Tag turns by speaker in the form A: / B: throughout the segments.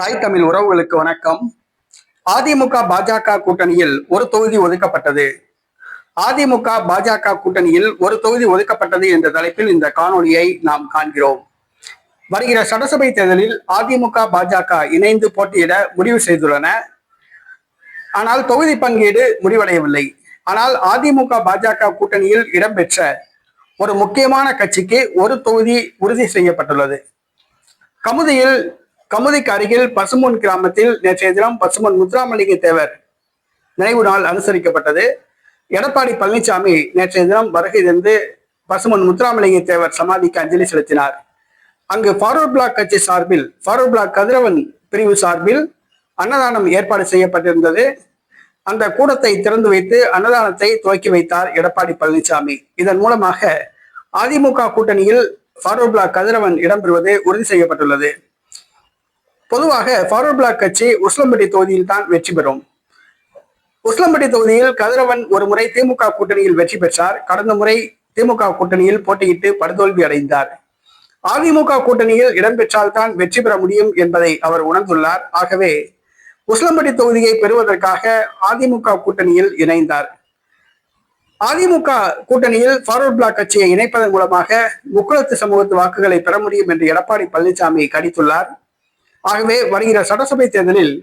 A: தாய் தமிழ் உறவுகளுக்கு வணக்கம். அதிமுக பாஜக கூட்டணியில் ஒரு தொகுதி ஒதுக்கப்பட்டது. அதிமுக பாஜக கூட்டணியில் ஒரு தொகுதி ஒதுக்கப்பட்டது என்ற தலைப்பில் இந்த காணொலியை நாம் காண்கிறோம். வருகிற சட்டசபை தேர்தலில் அதிமுக பாஜக இணைந்து போட்டியிட முடிவு செய்துள்ளன. ஆனால் தொகுதி பங்கீடு முடிவடையவில்லை. ஆனால் அதிமுக பாஜக கூட்டணியில் இடம்பெற்ற ஒரு முக்கியமான கட்சிக்கு ஒரு தொகுதி உறுதி செய்யப்பட்டுள்ளது. கமுதியில் கமுதிக்கு அருகில் பசுமொன் கிராமத்தில் நேற்றைய தினம் பசுமொன் முத்துராமலிங்க தேவர் நினைவு நாள் அனுசரிக்கப்பட்டது. எடப்பாடி பழனிசாமி நேற்றைய தினம் வருகை தந்து பசுமன் முத்துராமலிங்க தேவர் சமாதிக்கு அஞ்சலி செலுத்தினார். அங்கு ஃபார்வர்ட் பிளாக் கட்சி சார்பில் ஃபார்வர்ட் பிளாக் கதிரவன் பிரிவு சார்பில் அன்னதானம் ஏற்பாடு செய்யப்பட்டிருந்தது. அந்த கூடத்தை திறந்து வைத்து அன்னதானத்தை துவக்கி வைத்தார் எடப்பாடி பழனிசாமி. இதன் மூலமாக அதிமுக கூட்டணியில் ஃபார்வர்ட் பிளாக் கதிரவன் இடம்பெறுவது உறுதி செய்யப்பட்டுள்ளது. பொதுவாக ஃபார்வர்ட் பிளாக் கட்சி உஸ்லம்பட்டி தொகுதியில் தான் வெற்றி பெறும். உஸ்லம்பட்டி தொகுதியில் கதிரவன் ஒரு முறை திமுக கூட்டணியில் வெற்றி பெற்றார். கடந்த முறை திமுக கூட்டணியில் போட்டியிட்டு படுதோல்வி அடைந்தார். அதிமுக கூட்டணியில் இடம்பெற்றால்தான் வெற்றி பெற முடியும் என்பதை அவர் உணர்ந்துள்ளார். ஆகவே உஸ்லம்பட்டி தொகுதியை பெறுவதற்காக அதிமுக கூட்டணியில் இணைந்தார். அதிமுக கூட்டணியில் ஃபார்வர்ட் பிளாக் கட்சியை இணைப்பதன் மூலமாக முக்குளத்து சமூகத்து வாக்குகளை பெற முடியும் என்று எடப்பாடி பழனிசாமி கணித்துள்ளார். ஆகவே வருகிற சட்டசபை தேர்தலில்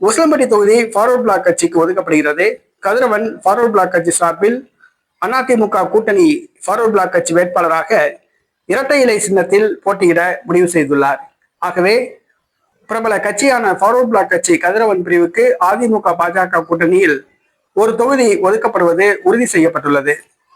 A: உசிலம்பட்டி தொகுதி ஃபார்வர்ட் பிளாக் கட்சிக்கு ஒதுக்கப்படுகிறது. கதிரவன் ஃபார்வர்ட் பிளாக் கட்சி சார்பில் அதிமுக கூட்டணி ஃபார்வர்ட் பிளாக் கட்சி வேட்பாளராக இரட்டை இலை சின்னத்தில் போட்டியிட முடிவு செய்துள்ளார். ஆகவே பிரபல கட்சியான ஃபார்வர்ட் பிளாக் கட்சி கதிரவன் பிரிவுக்கு அதிமுக பாஜக கூட்டணியில் ஒரு தொகுதி ஒதுக்கப்படுவது உறுதி செய்யப்பட்டுள்ளது.